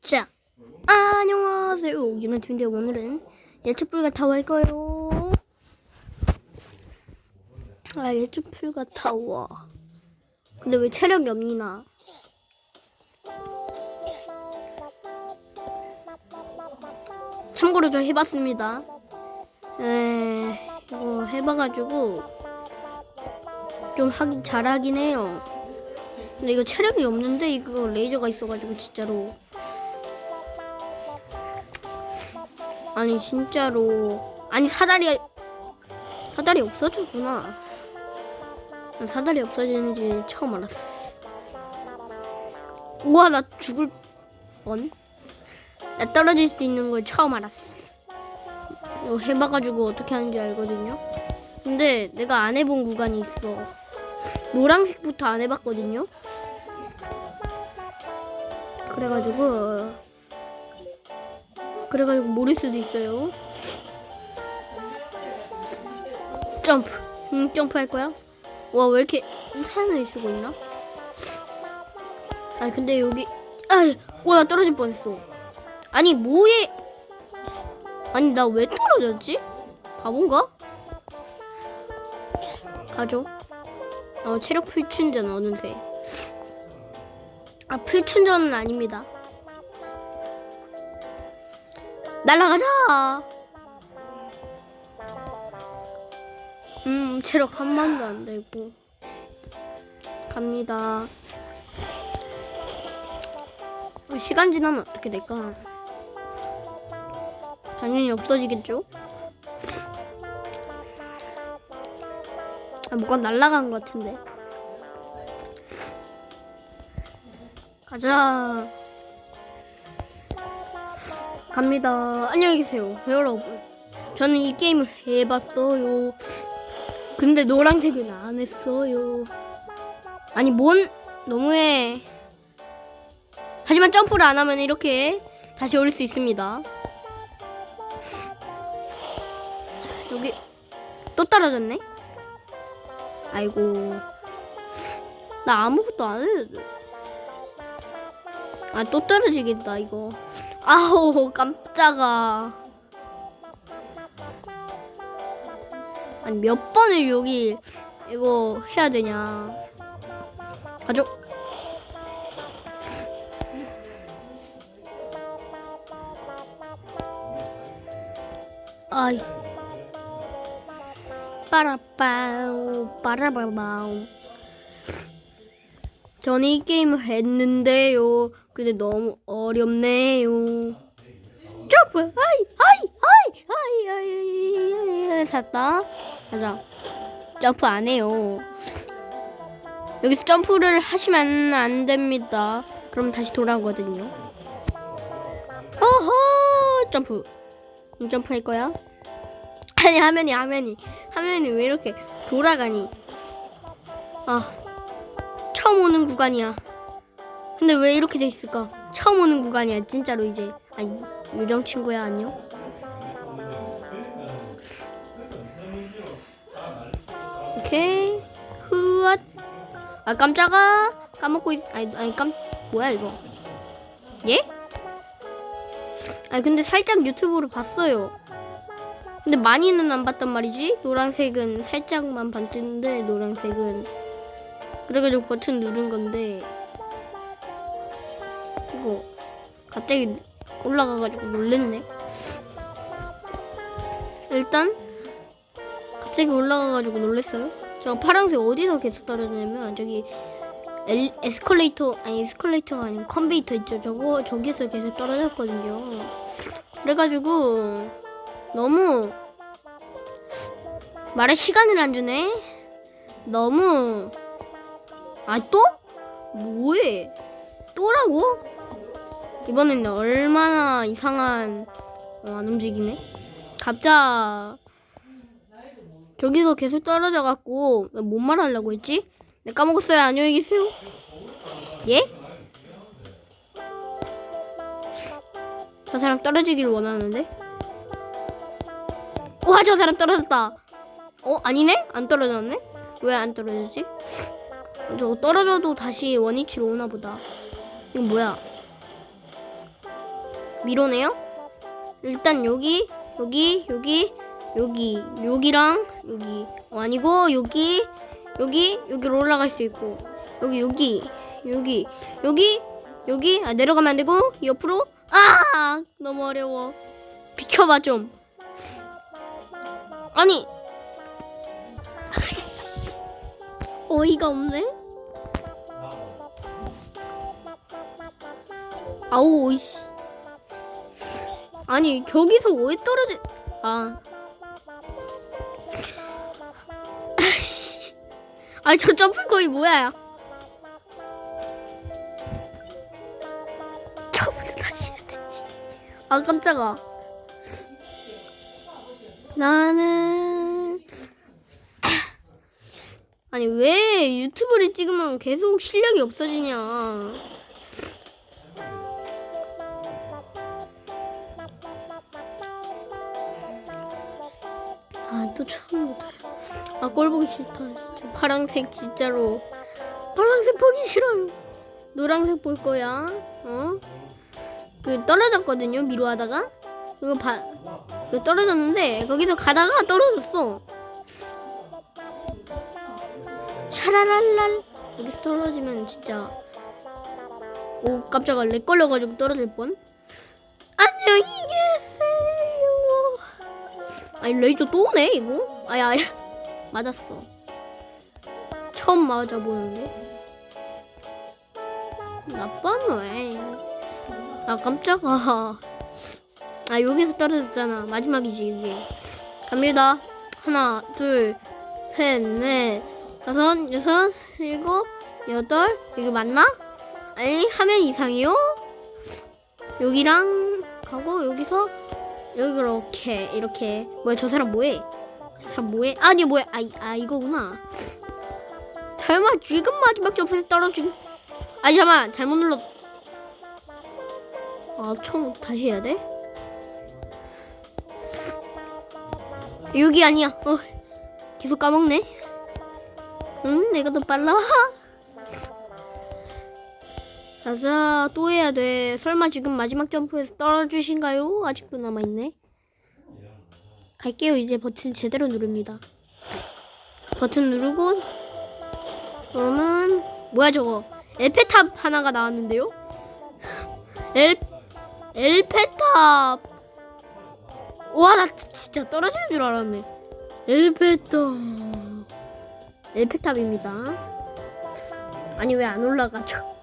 자, 안녕하세요. 유나팀인데 오늘은 예측불가 타워 할 거예요. 아, 예측불가 타워. 근데 왜 체력이 없니나? 참고로 저 해봤습니다. 에, 이거 해봐가지고 좀 하기 잘하긴 해요. 근데 이거 체력이 없는데 이거 레이저가 있어가지고 진짜로. 아니 진짜로. 아니 사다리 사다리 없어졌구나. 난 사다리 없어지는지 처음 알았어. 우와 나 죽을 뻔? 나 떨어질 수 있는 걸 처음 알았어. 이거 해봐가지고 어떻게 하는지 알거든요. 근데 내가 안 해본 구간이 있어 노란색부터 안 해봤거든요 그래가지고 그래가지고 모를 수도 있어요. 점프. 응, 점프 할 거야? 와, 왜 이렇게 우산을 쓰고 있나? 아니, 근데 여기, 아이, 와, 나 떨어질 뻔했어. 아니, 뭐에, 아니, 나 왜 떨어졌지? 바본가? 가죠. 어, 체력 풀충전 어느새. 아, 풀충전은 아닙니다. 날라가자. 음, 체력 한 만도 안 되고. 갑니다. 어, 시간 지나면 어떻게 될까? 당연히 없어지겠죠? 아, 뭐가 날라간 것 같은데. 가자. 갑니다. 안녕히 계세요, 여러분. 저는 이 게임을 해봤어요. 근데 노란색은 안 했어요. 아니, 뭔, 너무해. 하지만 점프를 안 하면 이렇게 다시 올릴 수 있습니다. 여기, 또 떨어졌네? 아이고. 나 아무것도 안 해도 돼. 아, 또 떨어지겠다, 이거. 아우, 깜짝아. 아니, 몇 번을 여기, 이거 해야 되냐. 가죠. 아이. 빠라빠우, 빠라바바우. 저는 이 게임을 했는데요. 근데 너무 어렵네요. 점프! 하이! 하이! 하이! 하이! 하이! 하이! 샀다. 가자. 점프 안 해요. 여기서 점프를 하시면 안 됩니다. 그럼 다시 돌아오거든요. 어허! 점프. 음, 점프 할 거야? 아니, 화면이, 화면이. 화면이 왜 이렇게 돌아가니? 아. 처음 오는 구간이야. 근데 왜 이렇게 돼 있을까? 처음 오는 구간이야, 진짜로 이제. 아니, 요정 친구야, 안녕. 오케이. 흐앗. 아, 깜짝아. 까먹고 있, 아니, 아니, 깜, 뭐야, 이거. 예? 아니, 근데 살짝 유튜브로 봤어요. 근데 많이는 안 봤단 말이지? 노란색은 살짝만 봤는데, 노란색은. 그래가지고 버튼 누른 건데 이거 갑자기 올라가가지고 놀랬네. 일단 갑자기 올라가가지고 놀랬어요. 저 파란색 어디서 계속 떨어지냐면 저기 엘, 에스컬레이터 아니 에스컬레이터가 아닌 컨베이터 있죠. 저거 저기서 계속 떨어졌거든요. 그래가지고 너무 말에 시간을 안 주네. 너무 아 또? 뭐해? 또라고? 이번엔 얼마나 이상한 어, 안 움직이네. 갑자 저기서 계속 떨어져 갖고 뭔 말하려고 했지? 내가 까먹었어요. 안녕히 계세요. 예? 저 사람 떨어지길 원하는데? 와, 저 사람 떨어졌다. 어, 아니네? 안 떨어졌네? 왜 안 떨어졌지? 저 떨어져도 다시 원위치로 오나 보다. 이건 뭐야? 미로네요. 일단 여기 여기 여기 여기 여기랑 여기 어, 아니고 여기 여기 여기로 올라갈 수 있고 여기 여기 여기 여기 여기 아 내려가면 안 되고 옆으로 아 너무 어려워 비켜봐 좀 아니. 어이가 없네? 아우 이씨. 아니 저기서 왜 떨어지 아. 아니 저 점프 거의 뭐야 처음부터 다시 해야 돼 아 깜짝아 나는 아니 왜 유튜브를 찍으면 계속 실력이 없어지냐? 아또 처음부터. 아꼴 보기 싫다 진짜. 파랑색 진짜로. 파랑색 보기 싫어요. 노란색 볼 거야. 어? 그 떨어졌거든요 미로 하다가. 그거 봐. 그 떨어졌는데 거기서 가다가 떨어졌어. 샤라랄랄. 여기서 떨어지면 진짜 오 깜짝아. 렉 걸려가지고 떨어질 뻔. 안녕히 계세요. 아니 레이저 또 오네 이거? 아야 아야 맞았어. 처음 맞아 보는데. 나빠네. 아 깜짝아 아 여기서 떨어졌잖아 마지막이지 이게 갑니다 하나 둘셋넷 다섯 여섯 일곱 여덟 이거 맞나? 아니 화면 이상이요? 여기랑 가고 여기서 여기 이렇게 이렇게 뭐야 저 사람 뭐해? 저 사람 뭐해? 아니 뭐야 아, 이- 아 이거구나 설마 지금 마지막 점프에서 떨어진 아니 잠깐 잘못 눌렀어 아 처음 다시 해야 돼? 여기 아니야. 어 계속 까먹네. 응 내가 더 빨라. 가자 또 해야 돼. 설마 지금 마지막 점프에서 떨어지신가요? 아직도 남아있네. 갈게요. 이제 버튼 제대로 누릅니다. 버튼 누르고 그러면 뭐야 저거? 엘페탑 하나가 나왔는데요? 엘 엘페탑 와 나 진짜 떨어지는 줄 알았네. 엘페탑 엘페탑입니다. 아니 왜 안 올라가죠?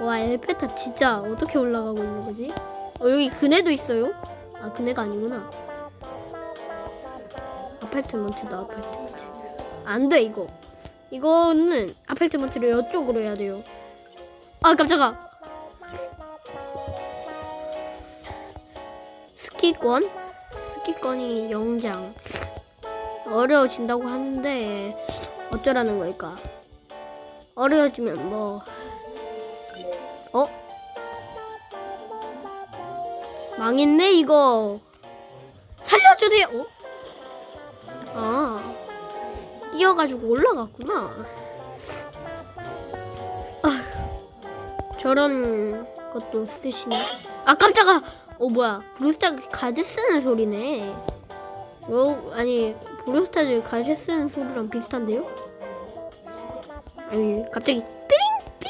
와 엘페탑 진짜 어떻게 올라가고 있는 거지? 어 여기 그네도 있어요? 아 그네가 아니구나. 아파트먼트다 아파트먼트. 안 돼 이거. 이거는 아파트먼트를 이쪽으로 해야 돼요. 아 깜짝아 스키권? 스키권이 영장. 어려워진다고 하는데 어쩌라는 걸까? 어려워지면 뭐. 어? 망했네 이거. 살려주세요. 어? 아. 뛰어가지고 올라갔구나. 아, 저런 것도 쓰시네. 아 깜짝아 어 뭐야. 브루스타 가지 쓰는 소리네. 어 아니 브루스타즈 가지 쓰는 소리랑 비슷한데요? 아니 갑자기 띠링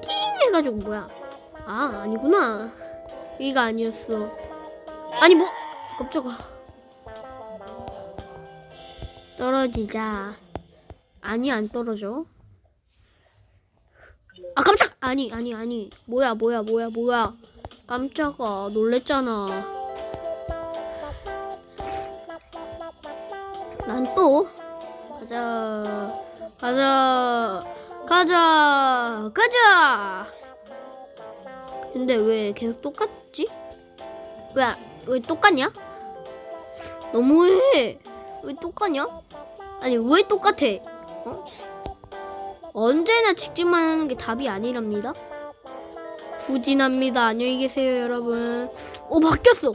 띵 해가지고 뭐야. 아 아니구나. 여기가 아니었어. 아니 뭐. 깜짝아. 떨어지자. 아니 안 떨어져? 아 깜짝! 아니 아니 아니. 뭐야 뭐야 뭐야 뭐야 깜짝아 놀랬잖아 난 또 가자 가자 가자 가자 근데 왜 계속 똑같지? 왜, 왜 똑같냐? 너무해 왜 똑같냐? 아니 왜 똑같아? 어? 언제나 직진만 하는 게 답이 아니랍니다 후진합니다. 안녕히 계세요, 여러분. 오, 바뀌었어.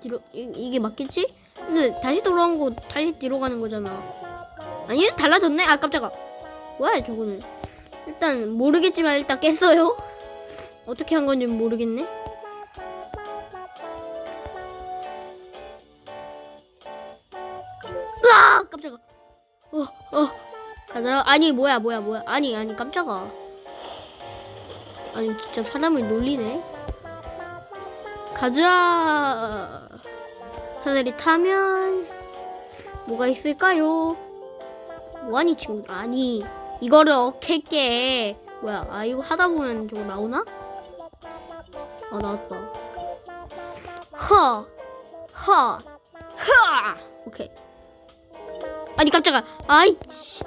뒤로 이, 이게 맞겠지? 근데 다시 돌아온 거 다시 뒤로 가는 거잖아. 아니, 달라졌네. 아, 깜짝아. 뭐야, 저거는. 일단 모르겠지만 일단 깼어요. 어떻게 한 건지 모르겠네. 으아! 깜짝아. 어, 어. 가자. 아니, 뭐야, 뭐야, 뭐야. 아니, 아니, 깜짝아. 아니, 진짜 사람을 놀리네. 가자. 사다리 타면 뭐가 있을까요? 뭐하니 친구들? 아니, 이거를 어떻게 깨? 뭐야? 아, 이거 하다 보면 저거 나오나? 아, 나왔다. 허, 허, 허. 오케이. 아니 깜짝아. 아이. 씨.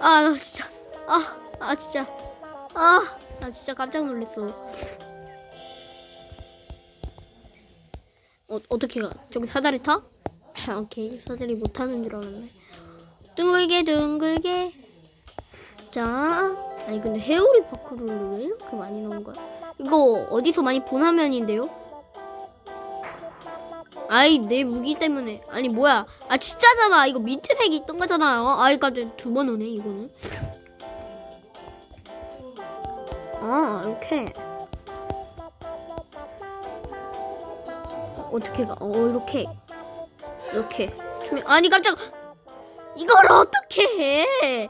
아, 나 진짜. 아, 아 진짜. 아, 나 진짜 깜짝 놀랐어. 어, 어떻게 가? 저기 사다리 타? 아, 오케이. 사다리 못 타는 줄 알았네. 둥글게 둥글게. 자. 아니 근데 해오리 파크를 왜 이렇게 많이 넣은 거야? 이거 어디서 많이 본 화면인데요? 아이 내 무기 때문에 아니 뭐야 아 진짜잖아 이거 민트색이 있던 거잖아요 아이 갑자기 두번 오네 이거는 아 이렇게 어떻게 가? 어 이렇게. 이렇게. 아니 깜짝 이걸 어떻게 해